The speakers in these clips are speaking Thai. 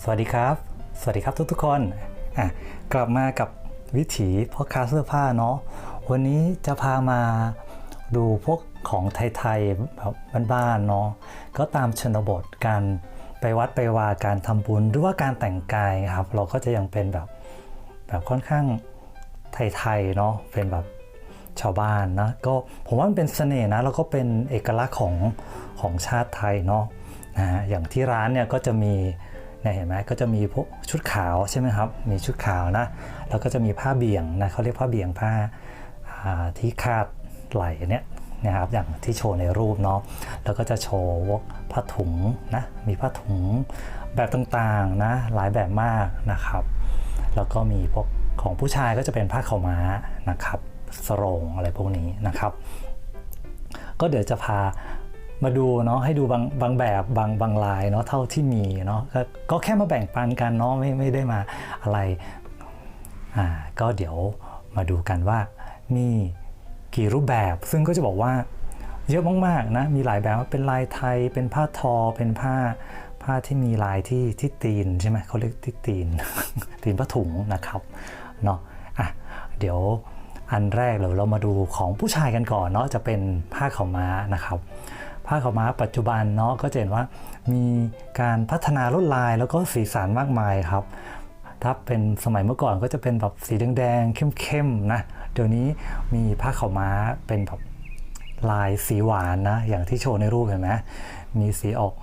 สวัสดีครับ สวัสดีครับทุกๆคน กลับมากับวิถีพ่อค้าเสื้อผ้าเนาะ วันนี้จะพามาดูพวกของไทยๆแบบบ้านๆเนาะ ก็ตามชนบทการไปวัดไปวาการทำบุญหรือว่าการแต่งกายครับ เราก็จะยังเป็นแบบแบบค่อนข้างไทยๆเนาะ เป็นแบบชาวบ้านนะ ก็ผมว่ามันเป็นเสน่ห์นะ แล้วก็เป็นเอกลักษณ์ของของชาติไทยเนาะนะอย่างที่ร้านเนี่ยก็จะมี เนี่ยเห็นไหมก็จะมีพวกชุดขาวใช่ไหมครับ มีชุดขาวนะ แล้วก็จะมีผ้าเบี่ยงนะเขาเรียกผ้าเบี่ยงผ้าาที่คาดไหล่เนี่ยนะครับอย่างที่โชว์ในรูปเนาะแล้วก็จะโชว์ผ้าถุงนะมีผ้าถุงแบบต่างๆนะหลายแบบมากนะครับ แล้วก็มีพวกของผู้ชายก็จะเป็นผ้าขาวม้านะครับสรงอะไรพวกนี้นะครับ ก็เดี๋ยวจะพา มาดูเนาะให้ดูบางบางแบบบางบางลายเนาะเท่าที่มีเนาะก็ก็แค่มาแบ่งปันกันเนาะไม่ไม่ได้มาอะไรอ่าก็เดี๋ยวมาดูกันว่ามีกี่รูปแบบซึ่งก็จะบอกว่าเยอะมากๆนะมีหลายแบบเป็นลายไทยเป็นผ้าทอเป็นผ้าผ้าที่มีลายที่ที่ตีนใช่ไหมเขาเรียกที่ตีนตีนผ้าถุงนะครับเนาะอะเดี๋ยวอันแรกเราเรามาดูของผู้ชายกันก่อนเนาะจะเป็นผ้าขาวม้านะครับ ผ้าขาวม้าปัจจุบันเนาะก็จะเห็นว่ามีการพัฒนาลวดลายแล้วก็สีสันมากมายครับ ถ้าเป็นสมัยเมื่อก่อนก็จะเป็นแบบสีแดงๆเข้มๆนะเดี๋ยวนี้มีผ้าขาวม้าเป็นแบบลายสีหวานนะอย่างที่โชว์ในรูปเห็นไหมมีสีออก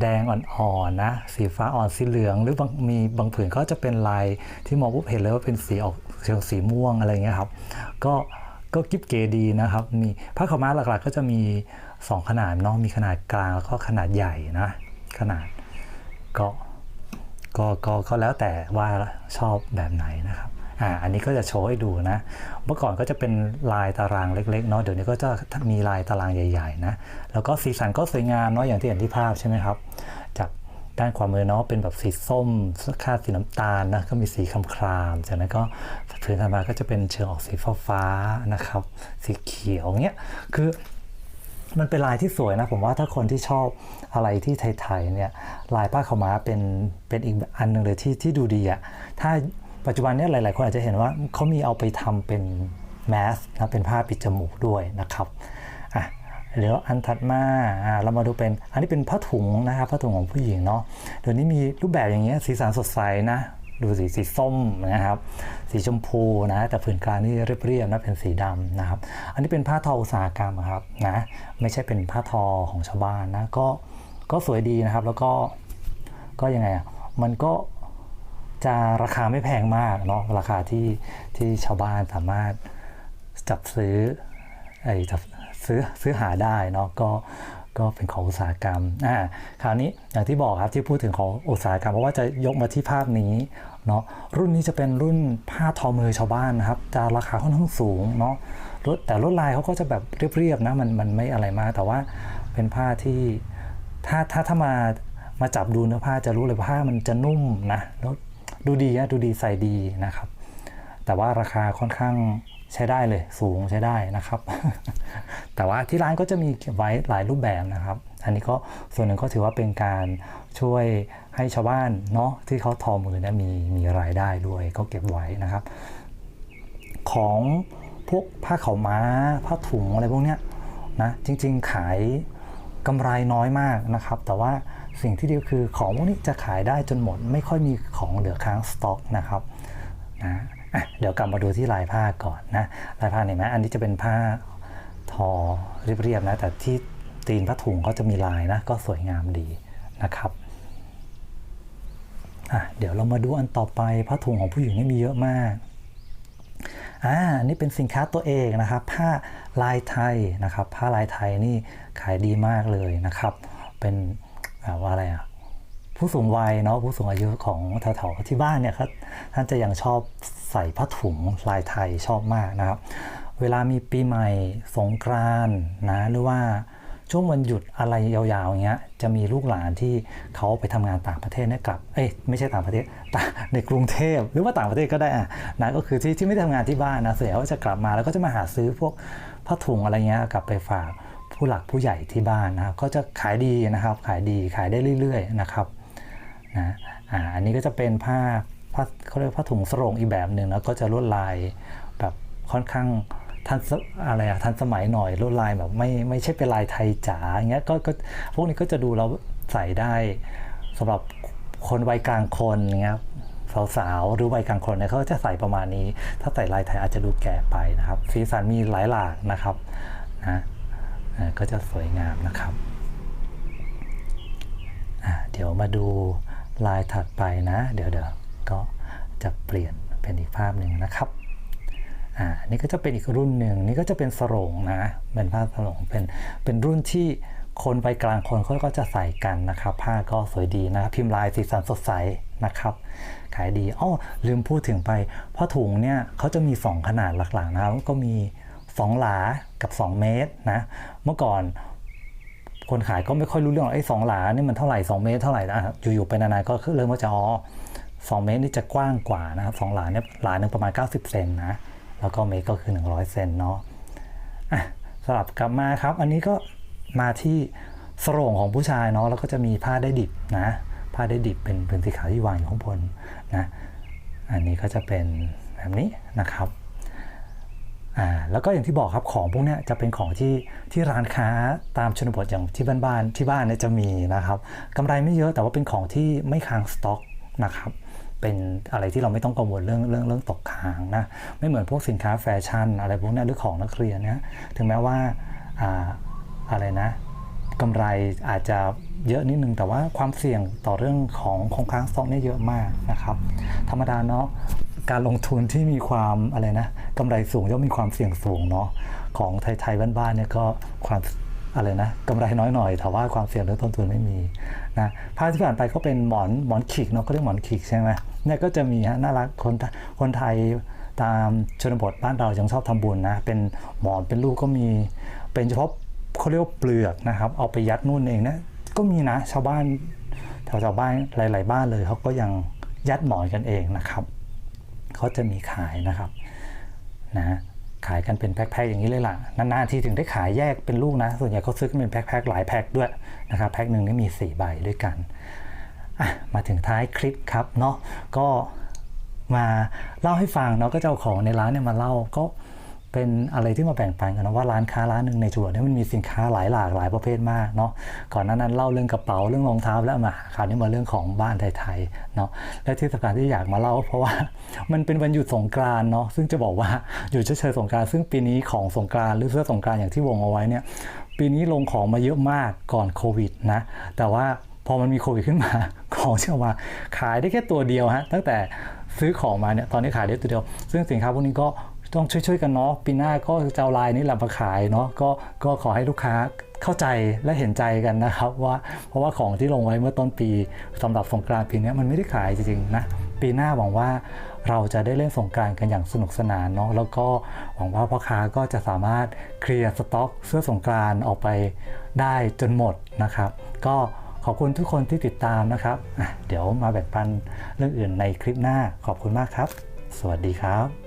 แดงอ่อนๆนะ สีฟ้าอ่อนสีเหลือง หรือบางมีบางผืนก็จะเป็นลายที่มองปุ๊บเห็นเลยว่าเป็นสีออกเชิงสีม่วงอะไรเงี้ยครับ ก็ ก็กิ๊บเก๋ดีนะครับ มีผ้าขาวม้าหลักๆ ก็จะมี 2 ขนาดเนาะมีขนาดกลางแล้วก็ขนาดใหญ่นะขนาดก็ก็ก็ก็แล้วแต่ว่าชอบแบบไหนนะครับอ่าอันนี้ก็จะโชว์ให้ดูนะ เมื่อก่อนก็จะเป็นลายตารางเล็กๆเนาะเดี๋ยวนี้ก็จะมีลายตารางใหญ่ ๆ นะ แล้วก็สีสันก็สวยงามเนาะอย่างที่เห็นที่ภาพใช่ไหมครับ จาก ด้านขวามือเนาะเป็นแบบสีส้มคาดสีน้ำตาลนะก็มีสีคำคราม จากนั้นก็พื้นธรรมาก็จะเป็นเชิงออกสีฟ้าๆนะครับ สีเขียวเงี้ยคือมันเป็นลายที่สวยนะ ผมว่าถ้าคนที่ชอบอะไรที่ไทยๆเนี่ยลายผ้าขาวม้าเป็นเป็นอีกอันหนึ่งเลยที่ที่ดูดีอะถ้าปัจจุบันเนี่ยหลาย ๆ คนอาจจะเห็นว่าเขามีเอาไปทำเป็นแมสนะเป็นผ้าปิดจมูกด้วยนะครับ เดี๋ยวอันถัดมาเรามาดูเป็นอันนี้เป็นผ้าถุงนะครับผ้าถุงของผู้หญิงเนาะเดี๋ยวนี้มีรูปแบบอย่างเงี้ยสีสันสดใสนะดูสีสีส้มนะครับ สีชมพูนะแต่ผืนกลางนี่เรียบๆนะเป็นสีดำนะครับ อันนี้เป็นผ้าทออุตสาหกรรมครับนะไม่ใช่เป็นผ้าทอของชาวบ้านนะก็ก็สวยดีนะครับแล้วก็ก็ยังไงอะมันก็จะราคาไม่แพงมากเนาะราคาที่ที่ชาวบ้านสามารถจับซื้อไอ้จับ ซื้อซื้อหาได้เนาะก็ก็เป็นของอุตสาหกรรมอ่าคราวนี้อย่างที่บอกครับที่พูดถึงของอุตสาหกรรม เพราะว่าจะยกมาที่ภาพนี้เนาะรุ่นนี้จะเป็นรุ่นผ้าทอมือชาวบ้านนะครับ จะราคาค่อนข้างสูงเนาะรถแต่ลวดลายเขาก็จะแบบเรียบๆนะมันมันไม่อะไรมาก แต่ว่าเป็นผ้าที่ถ้าถ้าถ้ามามาจับดูเนื้อผ้าจะรู้เลยผ้ามันจะนุ่มนะแล้วดูดีนะดูดีใส่ดีนะครับ แต่ว่าราคาค่อนข้างใช้ได้เลยสูงใช้ได้นะครับ แต่ว่าที่ร้านก็จะมีไว้หลายรูปแบบนะครับ อันนี้ก็ส่วนหนึ่งก็ถือว่าเป็นการช่วยให้ชาวบ้านเนาะที่เขาทอมือเนี่ยมีมีรายได้ด้วยก็เก็บไว้นะครับ ของพวกผ้าเขาม้า ผ้าถุงอะไรพวกเนี้ยนะจริง ๆ ขายกำไรน้อยมากนะครับ แต่ว่าสิ่งที่ดีคือของพวกนี้จะขายได้จนหมด ไม่ค่อยมีของเหลือค้างสต็อกนะครับนะเดี๋ยวกลับมาดูที่ลายผ้าก่อนนะลายผ้าเห็นไหมอันนี้จะเป็นผ้าทอเรียบๆนะแต่ที่ตีนผ้าถุงก็จะมีลายนะก็สวยงามดีนะครับเดี๋ยวเรามาดูอันต่อไปผ้าถุงของผู้หญิงนี่มีเยอะมากอ่าอันนี่เป็นสินค้าตัวเองนะครับ ผ้าลายไทยนะครับ ผ้าลายไทยนี่ขายดีมากเลยนะครับ เป็นแบบว่าอะไรอะ ผู้สูงวัยเนาะผู้สูงอายุของแถวๆที่บ้านเนี่ยครับท่านจะยังชอบใส่ผ้าถุงลายไทยชอบมากนะครับ เวลามีปีใหม่สงกรานนะหรือว่าช่วงวันหยุดอะไรยาวๆอย่างเงี้ยจะมีลูกหลานที่เขาไปทำงานต่างประเทศเนี่ยกลับเอ้ยไม่ใช่ต่างประเทศต่ในกรุงเทพหรือว่าต่างประเทศก็ได้อะนะก็คือที่ที่ไม่ได้ทำงานที่บ้านนะเส่วนใหญ่ก็จะกลับมาแล้วก็จะมาหาซื้อพวกผ้าถุงอะไรเงี้ยกลับไปฝากผู้หลักผู้ใหญ่ที่บ้านนะครับก็จะขายดีนะครับขายดีขายได้เรื่อย ๆ นะครับ นะอ่าอันนี้ก็จะเป็นผ้าผ้าเขาเรียกผ้าถุงสรงอีกแบบหนึ่งแล้วก็จะลวดลายแบบค่อนข้างทันอะไรอะทันสมัยหน่อยลวดลายแบบไม่ไม่ใช่เป็นลายไทยจ๋าอย่างเงี้ยก็ก็พวกนี้ก็จะดูแล้วใส่ได้สำหรับคนวัยกลางคนอย่างเงี้ยสาวๆหรือวัยกลางคนเนี่ยเขาก็จะใส่ประมาณนี้ ถ้าใส่ลายไทยอาจจะดูแก่ไปนะครับ สีสันมีหลายหลากนะครับนะก็จะสวยงามนะครับ เดี๋ยวมาดู ลายถัดไปนะ เดี๋ยวเดี๋ยวก็จะเปลี่ยนเป็นอีกภาพหนึ่งนะครับอ่านี่ก็จะเป็นอีกรุ่นหนึ่งนี่ก็จะเป็นสรงนะเป็นผ้าสรงเป็นเป็นรุ่นที่คนไปกลางคนเขาก็จะใส่กันนะครับ ผ้าก็สวยดีนะครับพิมพ์ลายสีสันสดใสนะครับ ขายดีอ้อลืมพูดถึงไปผ้าถุงเนี่ยเขาจะมี 2 ขนาดหลักๆนะครับก็มี 2 หลากับ 2 เมตรนะเมื่อก่อน คนขายก็ไม่ค่อยรู้เรื่องหรอกไอ้สองหลานี่มันเท่าไหร่2เมตรเท่าไหร่นะอยู่ๆไปนานๆก็เริ่มว่าจะอ๋อสองเมตรนี่จะกว้างกว่านะครับสองหลาเนี่ยหลาหนึ่งประมาณ 90 เซนนะแล้วก็เมตรก็คือ 100 เซนเนาะอะสลับกลับมาครับ อันนี้ก็มาที่สโรงของผู้ชายเนาะแล้วก็จะมีผ้าได้ดิบนะผ้าได้ดิบเป็นเป็นสีขาวที่วางอยู่ข้างบนนะอันนี้ก็จะเป็นแบบนี้นะครับ อ่าแล้วก็อย่างที่บอกครับของพวกนี้จะเป็นของที่ที่ร้านค้าตามชนบทอย่างที่บ้านๆที่บ้านเนี่ยจะมีนะครับกำไรไม่เยอะแต่ว่าเป็นของที่ไม่ค้างสต็อกนะครับเป็นอะไรที่เราไม่ต้องกังวลเรื่องเรื่องเรื่องตกค้างนะไม่เหมือนพวกสินค้าแฟชั่น อะไรพวกนี้หรือของนักเรียนนี่ยถึงแม้ว่าอ่าอะไรนะกำไรอาจจะเยอะนิดนึงแต่ว่าความเสี่ยงต่อเรื่องของคงค้างสต็อกนี่เยอะมากนะครับ ธรรมดาเนาะ การลงทุนที่มีความอะไรนะกำไรสูงย่อมมีความเสี่ยงสูงเนาะของไทยๆบ้านๆเนี่ยก็ความอะไรนะกำไรน้อยหน่อยแต่ว่าความเสี่ยงเรื่องต้นทุนไม่มีนะภาพที่ผ่านไปก็เป็นหมอนหมอนขีกเนาะก็เรียกหมอนขีกใช่ไหมเนี่ยก็จะมีฮะน่ารักคนคนไทยตามชนบทบ้านเรายังชอบทำบุญนะ เป็นหมอนเป็นลูกก็มีเป็นเฉพาะเขาเรียกว่าเปลือกนะครับ เอาไปยัดนู่นเองนะก็มีนะชาวบ้านแถวชาวบ้านหลาย ๆ บ้านเลยเขาก็ยังยัดหมอนกันเองนะครับ เขาจะมีขายนะครับนะขายกันเป็นแพ็คๆอย่างนี้เลยล่ะนานๆทีถึงได้ขายแยกเป็นลูกนะ ส่วนใหญ่เขาซื้อกันเป็นแพ็คๆหลายแพ็คด้วยนะครับแพ็คหนึ่งนี่มี 4 ใบด้วยกันมาถึงท้ายคลิปครับเนาะก็มาเล่าให้ฟังเนาะก็จะเอาของในร้านเนี่ยมาเล่าก็ เป็นอะไรที่มาแบ่งปันกันนะว่าร้านค้าร้านหนึ่งในจังหวัดเนี่ยมันมีสินค้าหลายหลากหลายประเภทมากเนาะก่อนหน้านั้นเล่าเรื่องกระเป๋าเรื่องรองเท้าแล้วมาคราวนี้มาเรื่องของบ้านไทยๆเนาะและที่สำคัญที่อยากมาเล่า เพราะว่ามันเป็นวันหยุดสงกรานเนาะซึ่งจะบอกว่าหยุดเฉยๆสงกรานซึ่งปีนี้ของสงกรานหรือเสื้อสงกรานอย่างที่วงเอาไว้เนี่ยปีนี้ลงของมาเยอะมากก่อนโควิดนะแต่ว่าพอมันมีโควิดขึ้นมาของที่อามาขายได้แค่ตัวเดียวฮะตั้งแต่ซื้อของมาเนี่ยตอนนี้ขายได้ตัวเดียว ซึ่งสินค้าพวกนี้ก็ ต้องช่วยๆกันเนาะปีหน้าก็จะเอาลายนี้แหละมาขายเนาะก็ก็ขอให้ลูกค้าเข้าใจและเห็นใจกันนะครับว่าเพราะว่าของที่ลงไว้เมื่อต้นปีสำหรับสงกรานต์ปีนี้มันไม่ได้ขายจริงๆนะปีหน้าหวังว่าเราจะได้เล่นสงกานต์กันอย่างสนุกสนานเนาะแล้วก็หวังว่าพ่อค้าก็จะสามารถเคลียร์สต็อกเสื้อสงกานต์ออกไปได้จนหมดนะครับ ก็ขอบคุณทุกคนที่ติดตามนะครับเดี๋ยวมาแบ่งปันเรื่องอื่นในคลิปหน้าขอบคุณมากครับ สวัสดีครับ